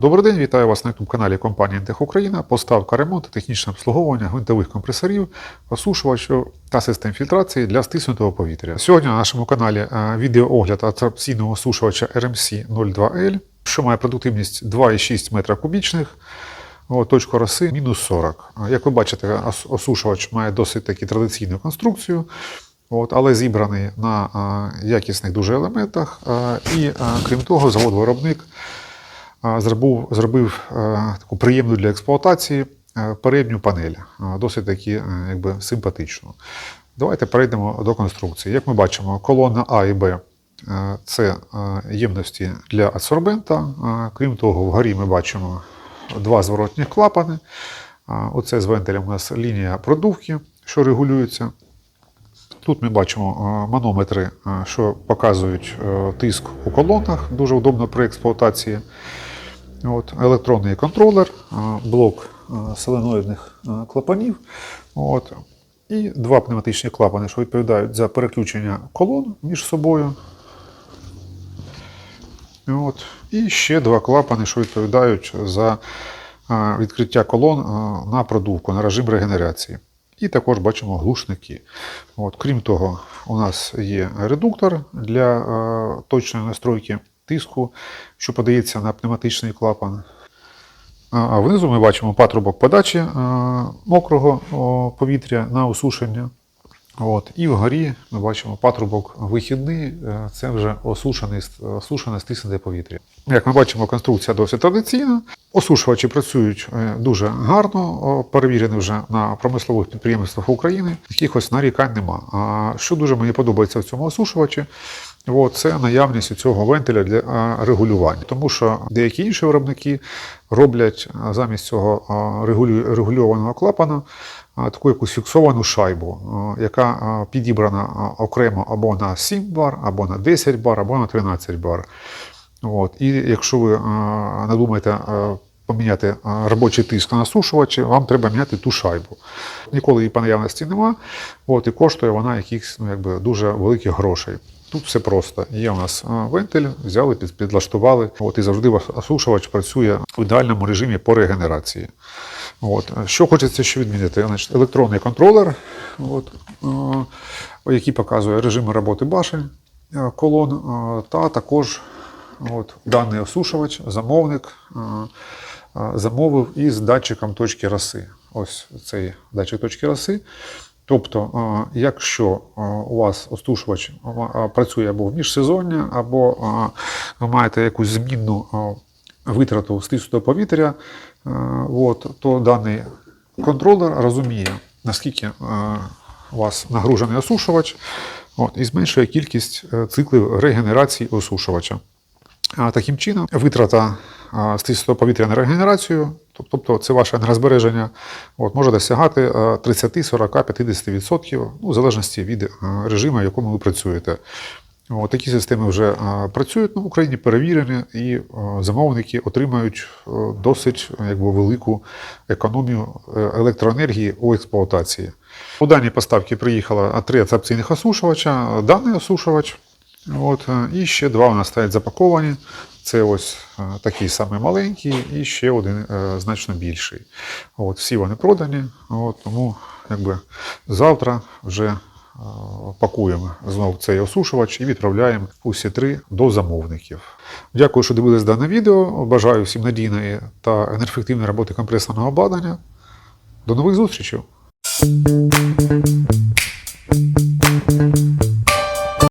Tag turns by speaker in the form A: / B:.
A: Добрий день, вітаю вас на youtube каналі компанії Інтех Україна. Поставка ремонт технічне обслуговування гвинтових компресорів, осушувачів та систем фільтрації для стиснутого повітря. Сьогодні на нашому каналі е, відеоогляд атракційного осушувача RMC 02L, що має продуктивність 2,6 метра кубічних. О, Точка роси мінус 40. А, Як ви бачите, осушувач має досить таки традиційну конструкцію, от, але зібраний на а, якісних дуже елементах. А, і а, крім того, завод-виробник а, зробив, зробив е, таку приємну для експлуатації е, передню панель, а, досить таки симпатичну. Давайте перейдемо до конструкції. Як ми бачимо, колона А і Б це ємності для адсорбента. А, Крім того, вгорі ми бачимо два зворотні клапани. А, Оце з вентилем у нас лінія продувки, що регулюється. Тут ми бачимо е, манометри, е, що показують е, тиск у колонках, дуже удобно при експлуатації. От, електронний контролер, блок соленоїдних клапанів. От, і два пневматичні клапани, що відповідають за переключення колон між собою. От. І ще два клапани, що відповідають за відкриття колон на продувку, на режим регенерації. І також бачимо глушники. От. Крім того, у нас є редуктор для е, точної настройки тиску, що подається на пневматичний клапан. А- внизу ми бачимо патрубок подачі е, мокрого повітря на осушення. От. І вгорі ми бачимо патрубок вихідний, е, це вже осушене, осушене стиснене повітря. Як ми бачимо, конструкція досить традиційна. Осушувачі працюють е, дуже гарно, перевірені вже на промислових підприємствах України. Якихось нарікань нема. А що дуже мені подобається в цьому осушувачі, це наявність цього вентиля для регулювання, тому що деякі інші виробники роблять замість цього регульованого клапана таку якусь фіксовану шайбу, яка підібрана окремо або на 7 бар, або на 10 бар, або на 13 бар. От. І якщо ви надумаєте поміняти робочий тиск на насушувачі, вам треба міняти ту шайбу. Ніколи її по наявності нема, і коштує вона якихось ну, якби, дуже великих грошей. Тут все просто. Є у нас вентиль, взяли, під- підлаштували. От, і завжди осушувач працює в ідеальному режимі по регенерації. От. Що хочеться ще відмінити? Значить, електронний контролер, от, який показує режими роботи башень колон, та також от, даний осушувач, замовник замовив із датчиком точки роси. Ось цей датчик точки роси. Тобто, якщо у вас осушувач працює або в міжсезоння, або ви маєте якусь змінну витрату стиснутого повітря, от, то даний контролер розуміє, наскільки у вас нагружений осушувач, от, і зменшує кількість е, циклів регенерації осушувача. Таким чином, витрата а, стиснутого повітря на регенерацію, тобто це ваше енергозбереження, от, може досягати 30, 40, 50%, ну, в залежності від режиму, в якому ви працюєте. От, такі системи вже а, працюють ну, в Україні, перевірені, і а, замовники отримають досить якби, велику економію е, електроенергії у експлуатації. У даній поставці приїхало три атракційних осушувача, даний осушувач. От, е, і ще два у нас стоять запаковані. Це ось е, такий самий маленький і ще один е, значно більший. От, всі вони продані, от, тому якби, завтра вже е, пакуємо знову цей осушувач і відправляємо усі три до замовників. Дякую, що дивились дане відео. Бажаю всім надійної та енергоефективної роботи компресорного обладнання. До нових зустрічей!